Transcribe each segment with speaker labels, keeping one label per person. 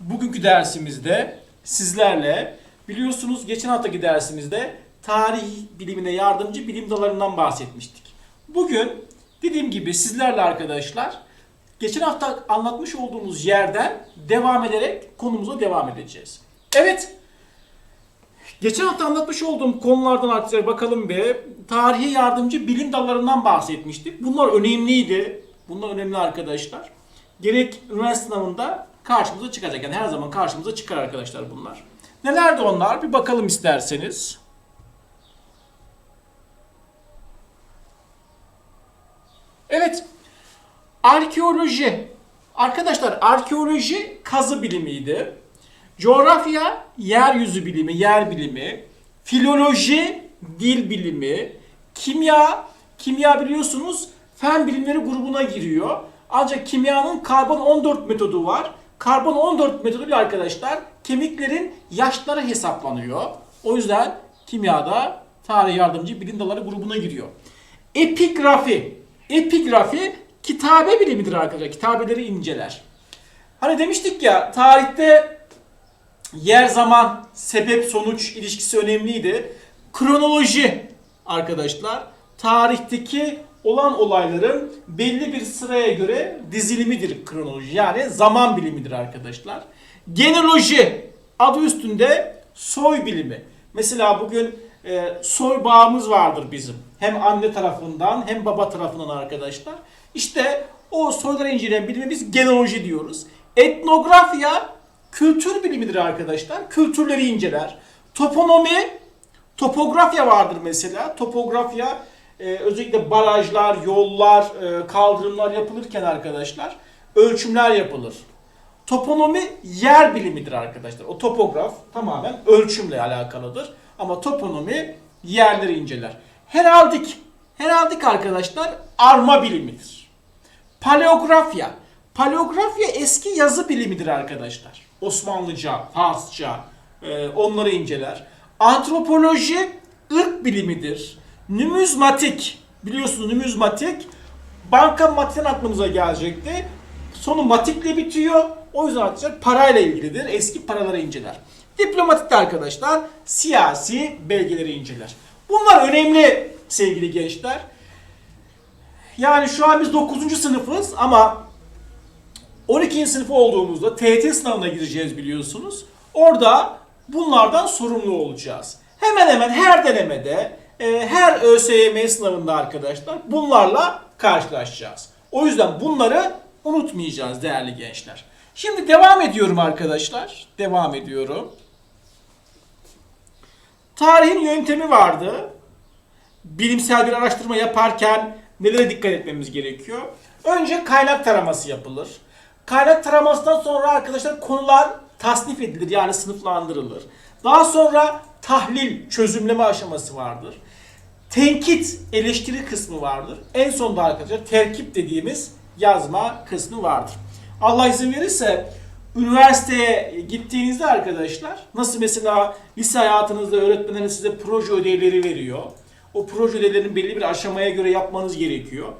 Speaker 1: Bugünkü dersimizde sizlerle biliyorsunuz geçen haftaki dersimizde tarih bilimine yardımcı bilim dallarından bahsetmiştik. Bugün dediğim gibi sizlerle arkadaşlar geçen hafta anlatmış olduğumuz yerden devam ederek konumuza devam edeceğiz. Evet. Geçen hafta anlatmış olduğum konulardan arkadaşlar bakalım bir. Tarihe yardımcı bilim dallarından bahsetmiştik. Bunlar önemliydi. Bunlar önemli arkadaşlar. Gerek üniversite sınavında karşımıza çıkacak. Yani her zaman karşımıza çıkar arkadaşlar bunlar. Nelerdi onlar? Bir bakalım isterseniz. Evet. Arkeoloji. Arkadaşlar arkeoloji kazı bilimiydi. Coğrafya yeryüzü bilimi, yer bilimi. Filoloji dil bilimi. Kimya, kimya biliyorsunuz fen bilimleri grubuna giriyor. Ancak kimyanın karbon 14 metodu var. Karbon 14 metodu bir arkadaşlar kemiklerin yaşları hesaplanıyor. O yüzden kimyada tarih yardımcı bilim dalları grubuna giriyor. Epigrafi. Epigrafi kitabe bilimidir arkadaşlar. Kitabeleri inceler. Hani demiştik ya tarihte yer zaman sebep sonuç ilişkisi önemliydi. Kronoloji arkadaşlar tarihteki olan olayların belli bir sıraya göre dizilimidir kronoloji. Yani zaman bilimidir arkadaşlar. Genealoji adı üstünde soy bilimi. Mesela bugün e, soy bağımız vardır bizim. Hem anne tarafından hem baba tarafından arkadaşlar. İşte o soyları inceleyen bilime biz genealoji diyoruz. Etnografya kültür bilimidir arkadaşlar. Kültürleri inceler. Toponomi, topografya vardır mesela. Topografya e, özellikle barajlar, yollar, e, kaldırımlar yapılırken arkadaşlar ölçümler yapılır. Toponomi yer bilimidir arkadaşlar. O topograf tamamen ölçümle alakalıdır. Ama toponomi yerleri inceler. Heraldik. Heraldik arkadaşlar arma bilimidir. Paleografya. Paleografya eski yazı bilimidir arkadaşlar. Osmanlıca, Farsça e, onları inceler. Antropoloji ırk bilimidir. Numizmatik. Biliyorsunuz numizmatik banka matikten aklımıza gelecekti. Sonu matikle bitiyor. O yüzden arkadaşlar parayla ilgilidir. Eski paraları inceler. Diplomatik de arkadaşlar siyasi belgeleri inceler. Bunlar önemli sevgili gençler. Yani şu an biz 9. sınıfız ama 12. sınıf olduğumuzda TET sınavına gireceğiz biliyorsunuz. Orada bunlardan sorumlu olacağız. Hemen hemen her denemede, her ÖSYM sınavında arkadaşlar bunlarla karşılaşacağız. O yüzden bunları unutmayacağız değerli gençler. Şimdi devam ediyorum arkadaşlar. Devam ediyorum. Tarihin yöntemi vardı. Bilimsel bir araştırma yaparken nelere dikkat etmemiz gerekiyor? Önce kaynak taraması yapılır. Kaynak taramasından sonra arkadaşlar konular tasnif edilir yani sınıflandırılır. Daha sonra tahlil, çözümleme aşaması vardır. Tenkit, eleştiri kısmı vardır. En sonunda arkadaşlar terkip dediğimiz yazma kısmı vardır. Allah izin verirse üniversiteye gittiğinizde arkadaşlar nasıl mesela lise hayatınızda öğretmenleriniz size proje ödevleri veriyor. O proje ödevlerinin belli bir aşamaya göre yapmanız gerekiyor.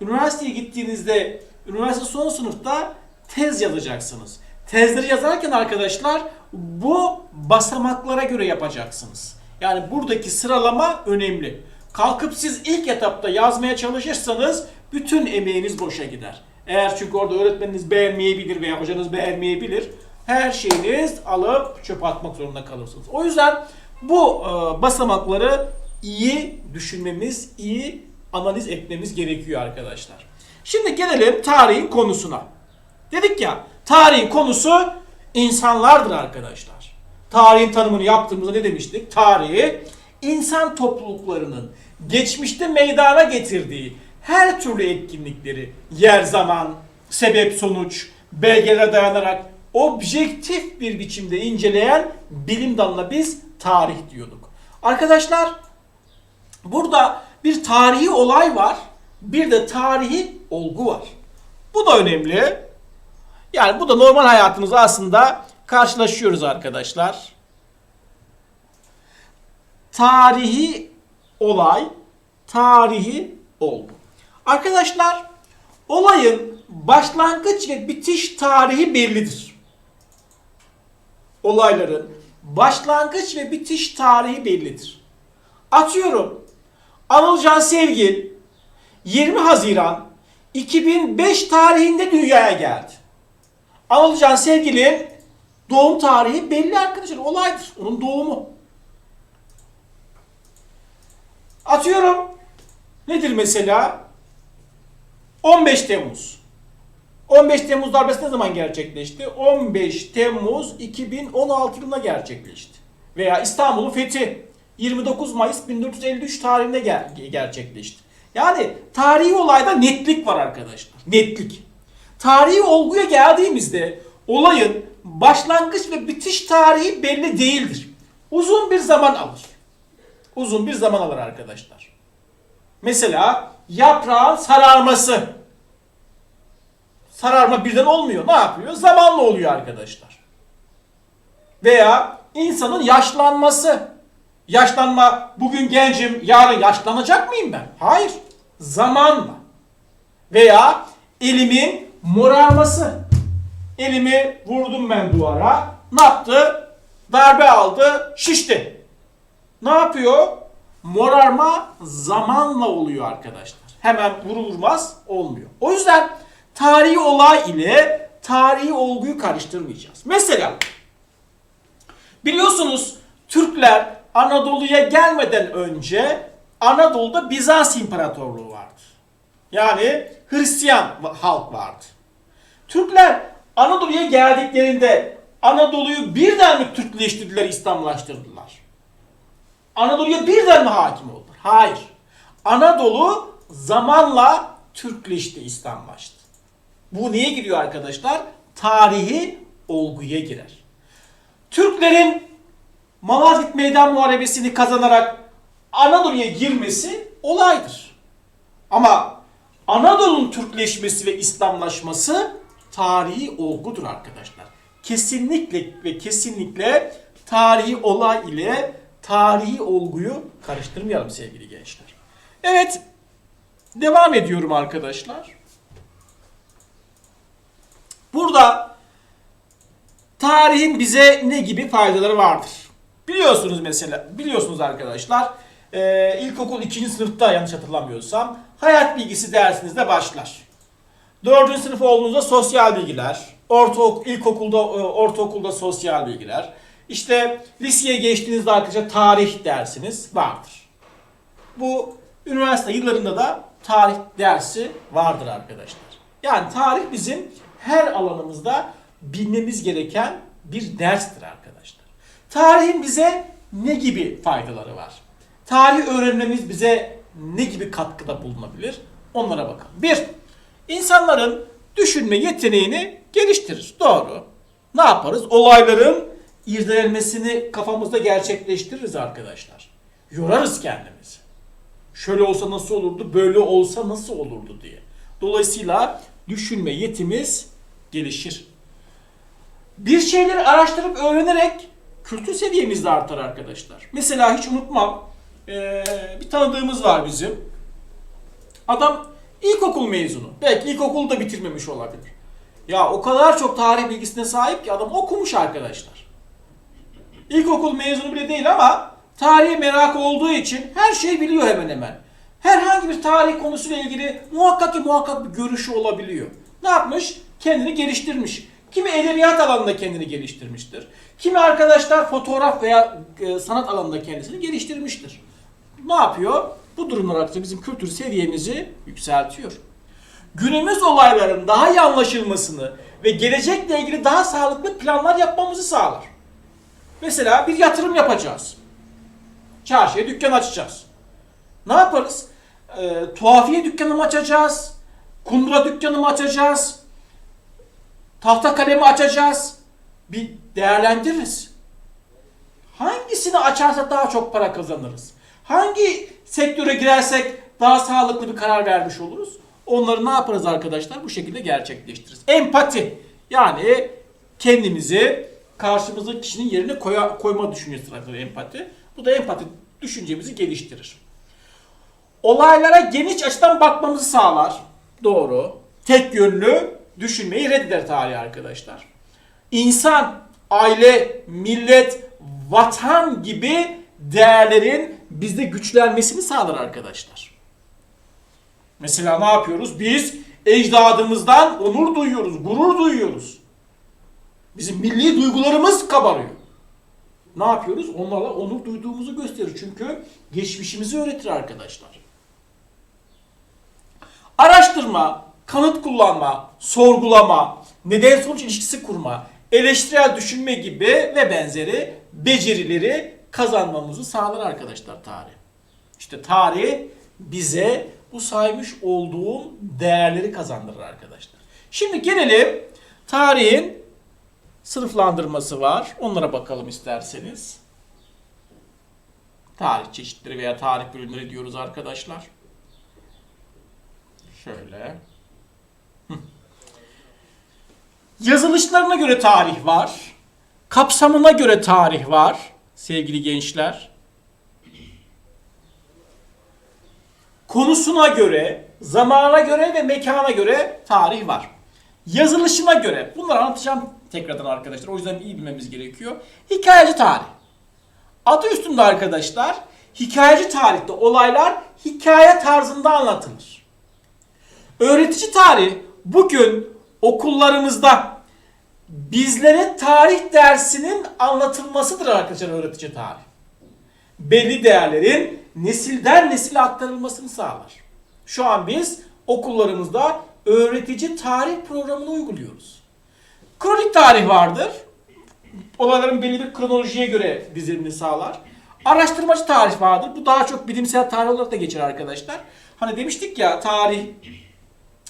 Speaker 1: Üniversiteye gittiğinizde üniversite son sınıfta tez yazacaksınız. Tezleri yazarken arkadaşlar bu basamaklara göre yapacaksınız. Yani buradaki sıralama önemli. Kalkıp siz ilk etapta yazmaya çalışırsanız bütün emeğiniz boşa gider. Eğer çünkü orada öğretmeniniz beğenmeyebilir veya hocanız beğenmeyebilir. Her şeyiniz alıp çöpe atmak zorunda kalırsınız. O yüzden bu e, basamakları iyi düşünmemiz, iyi analiz etmemiz gerekiyor arkadaşlar. Şimdi gelelim tarihin konusuna. Dedik ya tarihin konusu insanlardır arkadaşlar. Tarihin tanımını yaptığımızda ne demiştik? Tarihi insan topluluklarının geçmişte meydana getirdiği her türlü etkinlikleri yer zaman, sebep sonuç, belgelere dayanarak objektif bir biçimde inceleyen bilim dalına biz tarih diyorduk. Arkadaşlar burada bir tarihi olay var, bir de tarihi olgu var. Bu da önemli. Yani bu da normal hayatımızda aslında karşılaşıyoruz arkadaşlar. Tarihi olay, tarihi olgu. Arkadaşlar olayın başlangıç ve bitiş tarihi bellidir. olayların başlangıç ve bitiş tarihi bellidir. Atıyorum Anılcan Sevgil 20 Haziran 2005 tarihinde dünyaya geldi. Anılcan Sevgil'in doğum tarihi belli arkadaşlar. Olaydır. Onun doğumu. Atıyorum. Nedir mesela? 15 Temmuz. 15 Temmuz darbesi ne zaman gerçekleşti? 15 Temmuz 2016 yılında gerçekleşti. Veya İstanbul'un fethi 29 Mayıs 1453 tarihinde ger- gerçekleşti. Yani tarihi olayda netlik var arkadaşlar. Netlik. Tarihi olguya geldiğimizde olayın başlangıç ve bitiş tarihi belli değildir. Uzun bir zaman alır. Uzun bir zaman alır arkadaşlar. Mesela yaprağın sararması. Sararma birden olmuyor. Ne yapıyor? Zamanla oluyor arkadaşlar. Veya insanın yaşlanması. Yaşlanma, bugün gencim, yarın yaşlanacak mıyım ben? Hayır. Zamanla. Veya elimin morarması. Elimi vurdum ben duvara. Ne yaptı? Darbe aldı, şişti. Ne yapıyor? Morarma zamanla oluyor arkadaşlar. Hemen vurur vurmaz olmuyor. O yüzden tarihi olay ile tarihi olguyu karıştırmayacağız. Mesela biliyorsunuz Türkler Anadolu'ya gelmeden önce Anadolu'da Bizans İmparatorluğu vardı. Yani Hristiyan halk vardı. Türkler Anadolu'ya geldiklerinde Anadolu'yu birden mi Türkleştirdiler, İslamlaştırdılar? Anadolu'ya birden mi hakim oldular? Hayır. Anadolu zamanla Türkleşti, İslamlaştı. Bu neye giriyor arkadaşlar? Tarihi olguya girer. Türklerin Malazgirt Meydan Muharebesi'ni kazanarak Anadolu'ya girmesi olaydır. Ama Anadolu'nun Türkleşmesi ve İslamlaşması tarihi olgudur arkadaşlar. Kesinlikle ve kesinlikle tarihi olay ile tarihi olguyu karıştırmayalım sevgili gençler. Evet, devam ediyorum arkadaşlar. Burada tarihin bize ne gibi faydaları vardır? Biliyorsunuz mesela, biliyorsunuz arkadaşlar, e, ilkokul 2. sınıfta yanlış hatırlamıyorsam hayat bilgisi dersinizde başlar. 4. sınıf olduğunuzda sosyal bilgiler, ortaokul, ilkokulda, e, ortaokulda sosyal bilgiler, işte liseye geçtiğinizde arkadaşlar tarih dersiniz vardır. Bu üniversite yıllarında da tarih dersi vardır arkadaşlar. Yani tarih bizim her alanımızda bilmemiz gereken bir derstir arkadaşlar. Tarihin bize ne gibi faydaları var? Tarih öğrenmemiz bize ne gibi katkıda bulunabilir? Onlara bakalım. Bir, insanların düşünme yeteneğini geliştirir. Doğru. Ne yaparız? Olayların irdelenmesini kafamızda gerçekleştiririz arkadaşlar. Yorarız kendimizi. Şöyle olsa nasıl olurdu, böyle olsa nasıl olurdu diye. Dolayısıyla düşünme yetimiz gelişir. Bir şeyleri araştırıp öğrenerek kültür seviyemiz de artar arkadaşlar. Mesela hiç unutmam bir tanıdığımız var bizim. Adam ilkokul mezunu. Belki ilkokulu da bitirmemiş olabilir. Ya o kadar çok tarih bilgisine sahip ki adam okumuş arkadaşlar. İlkokul mezunu bile değil ama tarihe merakı olduğu için her şeyi biliyor hemen hemen. Herhangi bir tarih konusuyla ilgili muhakkak ki muhakkak bir görüşü olabiliyor. Ne yapmış? Kendini geliştirmiş. Kimi edebiyat alanında kendini geliştirmiştir. Kimi arkadaşlar fotoğraf veya e, sanat alanında kendisini geliştirmiştir. Ne yapıyor? Bu durumlar artık bizim kültür seviyemizi yükseltiyor. Günümüz olayların daha iyi anlaşılmasını ve gelecekle ilgili daha sağlıklı planlar yapmamızı sağlar. Mesela bir yatırım yapacağız. Çarşıya dükkan açacağız. Ne yaparız? Ee, tuhafiye dükkanı mı açacağız? Kundura dükkanı mı açacağız? Tahta kalemi açacağız. Bir değerlendiririz. Hangisini açarsak daha çok para kazanırız? Hangi sektöre girersek daha sağlıklı bir karar vermiş oluruz? Onları ne yaparız arkadaşlar? Bu şekilde gerçekleştiririz. Empati. Yani kendimizi karşımızdaki kişinin yerine koya, koyma düşüncesi arkadaşlar empati. Bu da empati düşüncemizi geliştirir. Olaylara geniş açıdan bakmamızı sağlar. Doğru. Tek yönlü düşünmeyi reddeder tarih arkadaşlar. İnsan aile, millet, vatan gibi değerlerin bizde güçlenmesini sağlar arkadaşlar. Mesela ne yapıyoruz? Biz ecdadımızdan onur duyuyoruz, gurur duyuyoruz. Bizim milli duygularımız kabarıyor. Ne yapıyoruz? Onlarla onur duyduğumuzu gösterir. Çünkü geçmişimizi öğretir arkadaşlar. Araştırma, kanıt kullanma, sorgulama, neden sonuç ilişkisi kurma, eleştirel düşünme gibi ve benzeri becerileri kazanmamızı sağlar arkadaşlar tarih. İşte tarih bize bu saymış olduğum değerleri kazandırır arkadaşlar. Şimdi gelelim tarihin sınıflandırması var. Onlara bakalım isterseniz. Tarih çeşitleri veya tarih bölümleri diyoruz arkadaşlar. Şöyle. Yazılışlarına göre tarih var. Kapsamına göre tarih var sevgili gençler. Konusuna göre, zamana göre ve mekana göre tarih var. Yazılışına göre, bunları anlatacağım tekrardan arkadaşlar. O yüzden iyi bilmemiz gerekiyor. Hikayeci tarih. Adı üstünde arkadaşlar, hikayeci tarihte olaylar hikaye tarzında anlatılır. Öğretici tarih bugün okullarımızda bizlere tarih dersinin anlatılmasıdır arkadaşlar öğretici tarih. Belli değerlerin nesilden nesile aktarılmasını sağlar. Şu an biz okullarımızda öğretici tarih programını uyguluyoruz. Kronik tarih vardır. Olayların belli bir kronolojiye göre dizilimini sağlar. Araştırmacı tarih vardır. Bu daha çok bilimsel tarih olarak da geçer arkadaşlar. Hani demiştik ya tarih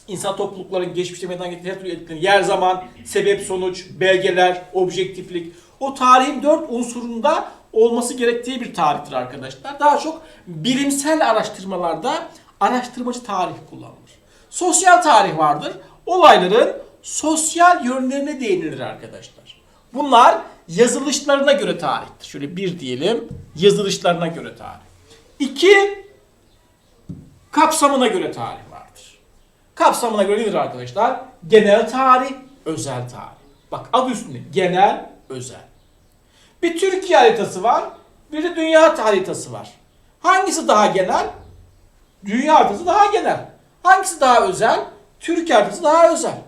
Speaker 1: insan toplulukların geçmişte meydana getirdiği her türlü etkilerini, yer zaman, sebep sonuç, belgeler, objektiflik, o tarihin dört unsurunda olması gerektiği bir tarihtir arkadaşlar. Daha çok bilimsel araştırmalarda araştırmacı tarih kullanılır. Sosyal tarih vardır. Olayların sosyal yönlerine değinilir arkadaşlar. Bunlar yazılışlarına göre tarihtir. Şöyle bir diyelim, yazılışlarına göre tarih. İki, kapsamına göre tarih. Kapsamına göre nedir arkadaşlar? Genel tarih, özel tarih. Bak adı üstünde genel, özel. Bir Türkiye haritası var, bir de dünya haritası var. Hangisi daha genel? Dünya haritası daha genel. Hangisi daha özel? Türkiye haritası daha özel.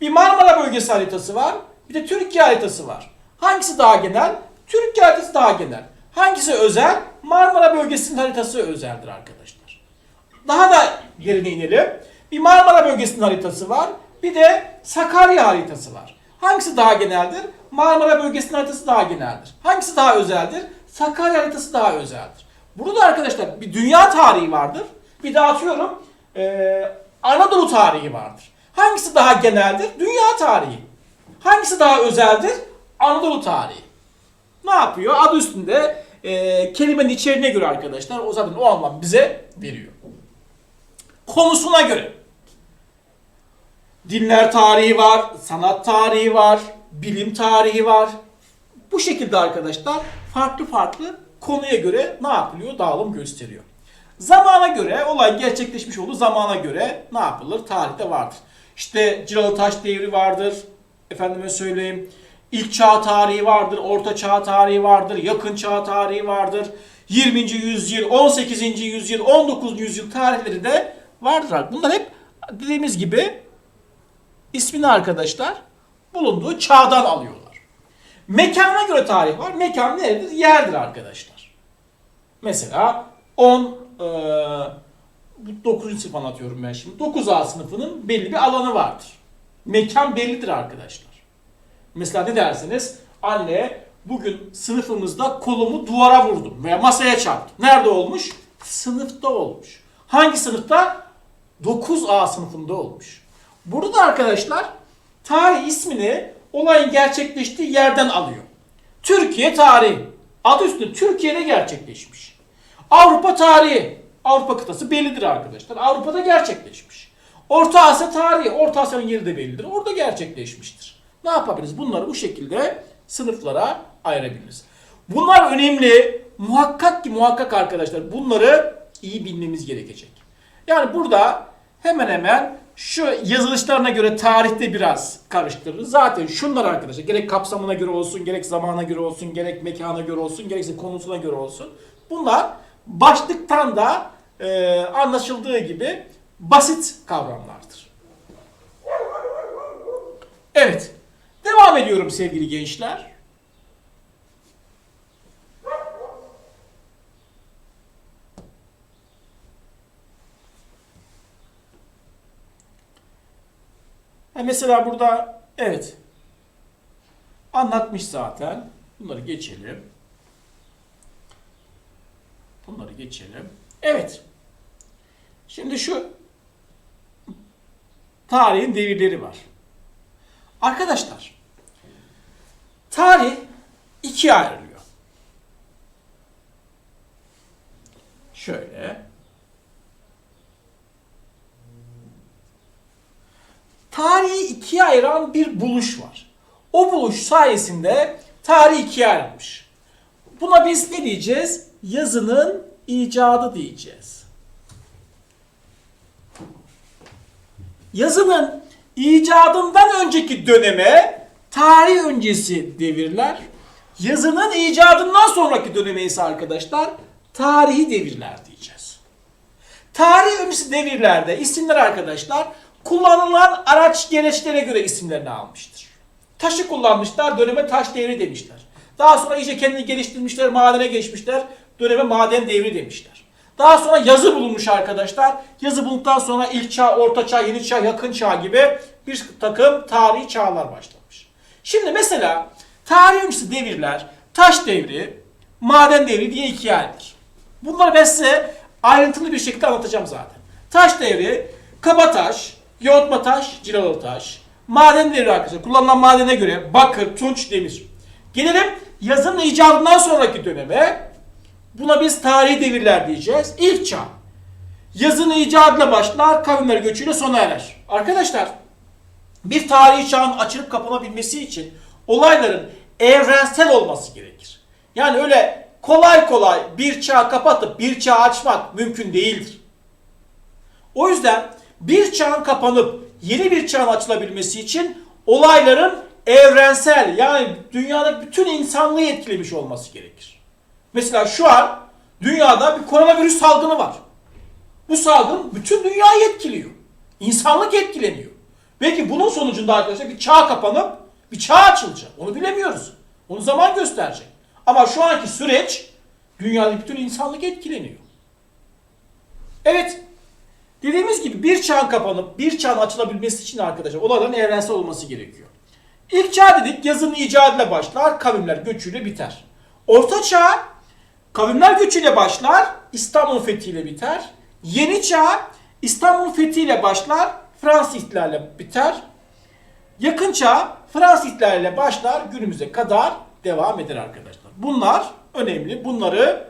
Speaker 1: Bir Marmara bölgesi haritası var, bir de Türkiye haritası var. Hangisi daha genel? Türkiye haritası daha genel. Hangisi özel? Marmara bölgesinin haritası özeldir arkadaşlar. Daha da derine inelim. Bir Marmara bölgesinin haritası var. Bir de Sakarya haritası var. Hangisi daha geneldir? Marmara bölgesinin haritası daha geneldir. Hangisi daha özeldir? Sakarya haritası daha özeldir. Burada arkadaşlar bir dünya tarihi vardır. Bir de atıyorum eee, Anadolu tarihi vardır. Hangisi daha geneldir? Dünya tarihi. Hangisi daha özeldir? Anadolu tarihi. Ne yapıyor? Adı üstünde eee, kelimenin içeriğine göre arkadaşlar o zaten o anlam bize veriyor. Konusuna göre. Dinler tarihi var, sanat tarihi var, bilim tarihi var. Bu şekilde arkadaşlar farklı farklı konuya göre ne yapılıyor? Dağılım gösteriyor. Zamana göre, olay gerçekleşmiş olduğu zamana göre ne yapılır? Tarihte vardır. İşte Ciralı Taş Devri vardır. Efendime söyleyeyim. İlk çağ tarihi vardır, orta çağ tarihi vardır, yakın çağ tarihi vardır. 20. yüzyıl, 18. yüzyıl, 19. yüzyıl tarihleri de vardır. Bunlar hep dediğimiz gibi ismini arkadaşlar bulunduğu çağdan alıyorlar. Mekana göre tarih var. Mekan neredir? Yerdir arkadaşlar. Mesela 10 eee, bu 9. sınıf anlatıyorum ben şimdi. 9A sınıfının belli bir alanı vardır. Mekan bellidir arkadaşlar. Mesela ne dersiniz? Anne bugün sınıfımızda kolumu duvara vurdum veya masaya çarptım. Nerede olmuş? Sınıfta olmuş. Hangi sınıfta? 9A sınıfında olmuş. Burada da arkadaşlar tarih ismini olayın gerçekleştiği yerden alıyor. Türkiye tarihi. Adı üstünde Türkiye'de gerçekleşmiş. Avrupa tarihi. Avrupa kıtası bellidir arkadaşlar. Avrupa'da gerçekleşmiş. Orta Asya tarihi. Orta Asya'nın yeri de bellidir. Orada gerçekleşmiştir. Ne yapabiliriz? Bunları bu şekilde sınıflara ayırabiliriz. Bunlar önemli. Muhakkak ki muhakkak arkadaşlar bunları iyi bilmemiz gerekecek. Yani burada hemen hemen şu yazılışlarına göre tarihte biraz karıştırır. Zaten şunlar arkadaşlar gerek kapsamına göre olsun, gerek zamana göre olsun, gerek mekana göre olsun, gerekse konusuna göre olsun. Bunlar başlıktan da e, anlaşıldığı gibi basit kavramlardır. Evet. Devam ediyorum sevgili gençler. Mesela burada evet anlatmış zaten. Bunları geçelim. Bunları geçelim. Evet. Şimdi şu tarihin devirleri var. Arkadaşlar tarih ikiye ayrılıyor. Şöyle. Tarihi ikiye ayıran bir buluş var. O buluş sayesinde tarih ikiye ayrılmış. Buna biz ne diyeceğiz? Yazının icadı diyeceğiz. Yazının icadından önceki döneme tarih öncesi devirler, yazının icadından sonraki döneme ise arkadaşlar tarihi devirler diyeceğiz. Tarih öncesi devirlerde isimler arkadaşlar kullanılan araç gereçlere göre isimlerini almıştır. Taşı kullanmışlar, döneme taş devri demişler. Daha sonra iyice kendini geliştirmişler, madene geçmişler, döneme maden devri demişler. Daha sonra yazı bulunmuş arkadaşlar. Yazı bulduktan sonra ilk çağ, orta çağ, yeni çağ, yakın çağ gibi bir takım tarihi çağlar başlamış. Şimdi mesela tarih öncesi devirler, taş devri, maden devri diye ikiye ayrılır. Bunları ben size ayrıntılı bir şekilde anlatacağım zaten. Taş devri, kabataş, yoğurtma taş, cilalı taş, maden devri arkadaşlar. Kullanılan madene göre bakır, tunç, demir. Gelelim yazının icadından sonraki döneme. Buna biz tarihi devirler diyeceğiz. İlk çağ. Yazının icadıyla başlar, kavimler göçüyle sona erer. Arkadaşlar, bir tarihi çağın açılıp kapanabilmesi için olayların evrensel olması gerekir. Yani öyle kolay kolay bir çağ kapatıp bir çağ açmak mümkün değildir. O yüzden bir çağın kapanıp yeni bir çağın açılabilmesi için olayların evrensel yani dünyadaki bütün insanlığı etkilemiş olması gerekir. Mesela şu an dünyada bir koronavirüs salgını var. Bu salgın bütün dünyayı etkiliyor. İnsanlık etkileniyor. Belki bunun sonucunda arkadaşlar bir çağ kapanıp bir çağ açılacak. Onu bilemiyoruz. Onu zaman gösterecek. Ama şu anki süreç dünyadaki bütün insanlık etkileniyor. Evet. Dediğimiz gibi bir çağın kapanıp bir çağın açılabilmesi için arkadaşlar olayların evrensel olması gerekiyor. İlk çağ dedik yazının icadıyla başlar, kavimler göçüyle biter. Orta çağ kavimler göçüyle başlar, İstanbul fethiyle biter. Yeni çağ İstanbul fethiyle başlar, Fransız ihtilaliyle biter. Yakın çağ Fransız ihtilaliyle başlar, günümüze kadar devam eder arkadaşlar. Bunlar önemli. Bunları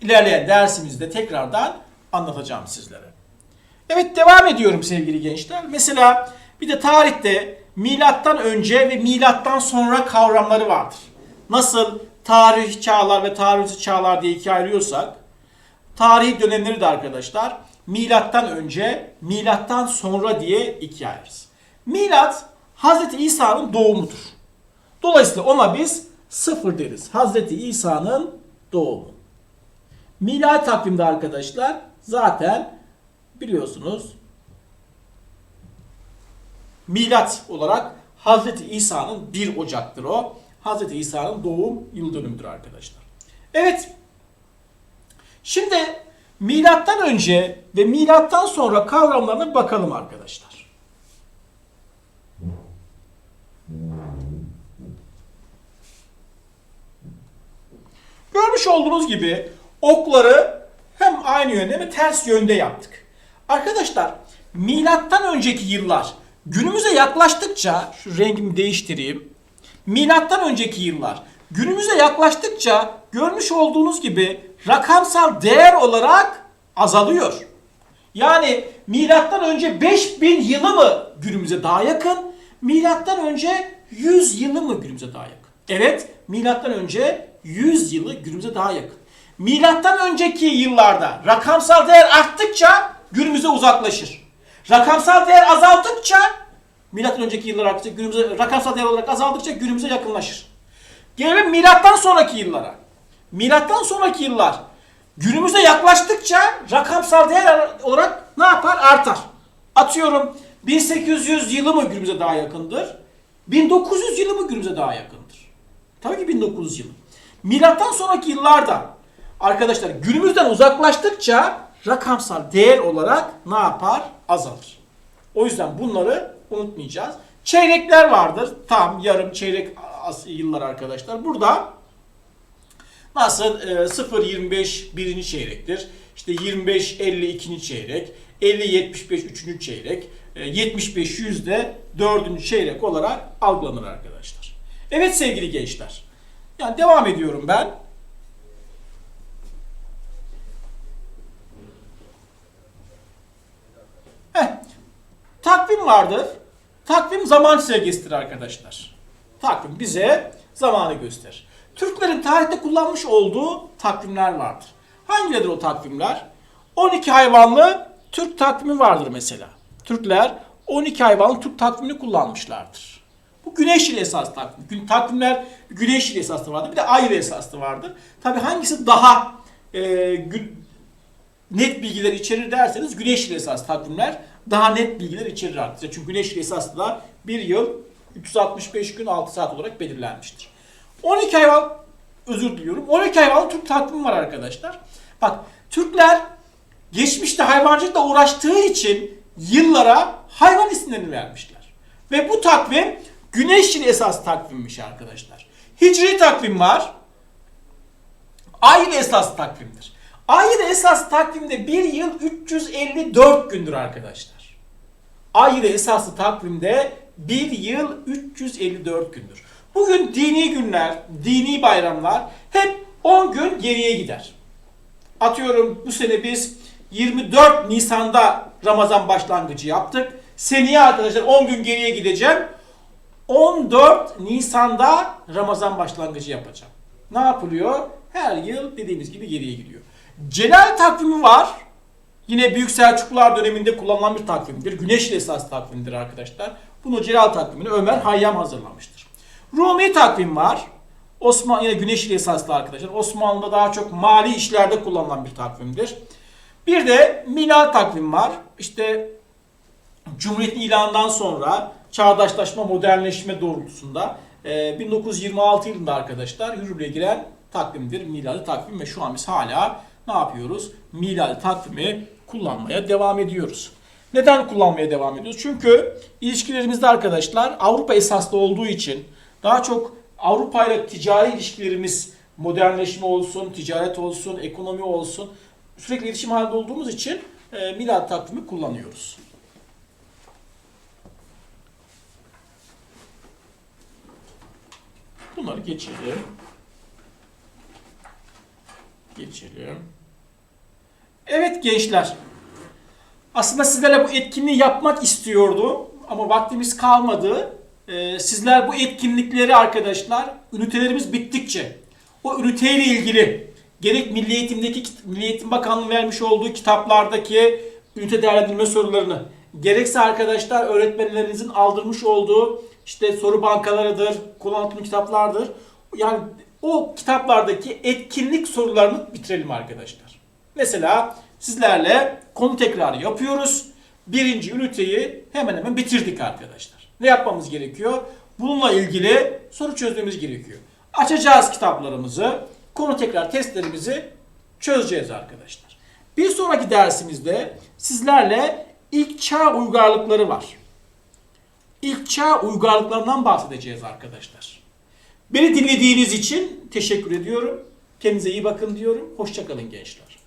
Speaker 1: ilerleyen dersimizde tekrardan anlatacağım sizlere. Evet devam ediyorum sevgili gençler. Mesela bir de tarihte milattan önce ve milattan sonra kavramları vardır. Nasıl tarih çağlar ve tarih çağlar diye ikiye ayırıyorsak tarihi dönemleri de arkadaşlar milattan önce, milattan sonra diye ikiye ayırırız. Milat Hazreti İsa'nın doğumudur. Dolayısıyla ona biz sıfır deriz. Hazreti İsa'nın doğumu. Miladi takvimde arkadaşlar zaten biliyorsunuz milat olarak Hazreti İsa'nın 1 Ocak'tır o. Hazreti İsa'nın doğum yıl dönümüdür arkadaşlar. Evet. Şimdi milattan önce ve milattan sonra kavramlarına bakalım arkadaşlar. Görmüş olduğunuz gibi okları hem aynı yönde hem ters yönde yaptık. Arkadaşlar milattan önceki yıllar günümüze yaklaştıkça şu rengimi değiştireyim. Milattan önceki yıllar günümüze yaklaştıkça görmüş olduğunuz gibi rakamsal değer olarak azalıyor. Yani milattan önce 5000 yılı mı günümüze daha yakın? Milattan önce 100 yılı mı günümüze daha yakın? Evet, milattan önce 100 yılı günümüze daha yakın. Milattan önceki yıllarda rakamsal değer arttıkça günümüze uzaklaşır. Rakamsal değer azaldıkça milattan önceki yıllar artık günümüze rakamsal değer olarak azaldıkça günümüze yakınlaşır. Gelelim milattan sonraki yıllara. Milattan sonraki yıllar günümüze yaklaştıkça rakamsal değer olarak ne yapar? Artar. Atıyorum 1800 yılı mı günümüze daha yakındır? 1900 yılı mı günümüze daha yakındır? Tabii ki 1900 yılı. Milattan sonraki yıllarda arkadaşlar günümüzden uzaklaştıkça rakamsal değer olarak ne yapar? Azalır. O yüzden bunları unutmayacağız. Çeyrekler vardır. Tam, yarım, çeyrek yıllar arkadaşlar. Burada nasıl e, 0-25 birinci çeyrektir. İşte 25-50 ikinci çeyrek. 50-75 üçüncü çeyrek. e, 75-100 de dördüncü çeyrek olarak algılanır arkadaşlar. Evet sevgili gençler. Yani devam ediyorum ben. Takvim vardır. Takvim zaman çizelgesidir arkadaşlar. Takvim bize zamanı gösterir. Türklerin tarihte kullanmış olduğu takvimler vardır. Hangileri o takvimler? 12 hayvanlı Türk takvimi vardır mesela. Türkler 12 hayvanlı Türk takvimini kullanmışlardır. Bu güneş ile esas takvim. Gün, takvimler güneş ile esaslı vardır. Bir de ay ile esaslı vardır. Tabi hangisi daha e, gün, net bilgiler içerir derseniz güneş ile esas takvimler daha net bilgiler içerir artık. Çünkü güneş esaslı da bir yıl 365 gün 6 saat olarak belirlenmiştir. 12 hayvan özür diliyorum. 12 hayvanlı Türk takvimi var arkadaşlar. Bak Türkler geçmişte hayvancılıkla uğraştığı için yıllara hayvan isimlerini vermişler. Ve bu takvim güneş ile esas takvimmiş arkadaşlar. Hicri takvim var. Ay esas takvimdir. Ay esas takvimde bir yıl 354 gündür arkadaşlar. Ay esaslı takvimde bir yıl 354 gündür. Bugün dini günler, dini bayramlar hep 10 gün geriye gider. Atıyorum bu sene biz 24 Nisan'da Ramazan başlangıcı yaptık. Seneye arkadaşlar 10 gün geriye gideceğim. 14 Nisan'da Ramazan başlangıcı yapacağım. Ne yapılıyor? Her yıl dediğimiz gibi geriye gidiyor. Celal takvimi var. Yine Büyük Selçuklular döneminde kullanılan bir takvimdir. Güneş ile esas takvimdir arkadaşlar. Bunu Celal takvimini Ömer Hayyam hazırlamıştır. Rumi takvim var. Osman yine Güneş ile esaslı arkadaşlar. Osmanlı'da daha çok mali işlerde kullanılan bir takvimdir. Bir de Milal takvim var. İşte Cumhuriyet ilanından sonra çağdaşlaşma, modernleşme doğrultusunda e, 1926 yılında arkadaşlar yürürlüğe giren takvimdir. Milali takvim ve şu an biz hala ne yapıyoruz? Milali takvimi kullanmaya devam ediyoruz. Neden kullanmaya devam ediyoruz? Çünkü ilişkilerimizde arkadaşlar Avrupa esaslı olduğu için daha çok Avrupa ile ticari ilişkilerimiz modernleşme olsun, ticaret olsun, ekonomi olsun sürekli iletişim halinde olduğumuz için e, milad takvimi kullanıyoruz. Bunları geçelim. Geçelim. Evet gençler. Aslında sizlerle bu etkinliği yapmak istiyordum ama vaktimiz kalmadı. Ee, sizler bu etkinlikleri arkadaşlar ünitelerimiz bittikçe o üniteyle ilgili gerek Milli Eğitim'deki Milli Eğitim Bakanlığı vermiş olduğu kitaplardaki ünite değerlendirme sorularını gerekse arkadaşlar öğretmenlerinizin aldırmış olduğu işte soru bankalarıdır, anlatımı kitaplardır. Yani o kitaplardaki etkinlik sorularını bitirelim arkadaşlar. Mesela sizlerle konu tekrarı yapıyoruz. Birinci üniteyi hemen hemen bitirdik arkadaşlar. Ne yapmamız gerekiyor? Bununla ilgili soru çözmemiz gerekiyor. Açacağız kitaplarımızı, konu tekrar testlerimizi çözeceğiz arkadaşlar. Bir sonraki dersimizde sizlerle ilk çağ uygarlıkları var. İlk çağ uygarlıklarından bahsedeceğiz arkadaşlar. Beni dinlediğiniz için teşekkür ediyorum. Kendinize iyi bakın diyorum. Hoşçakalın gençler.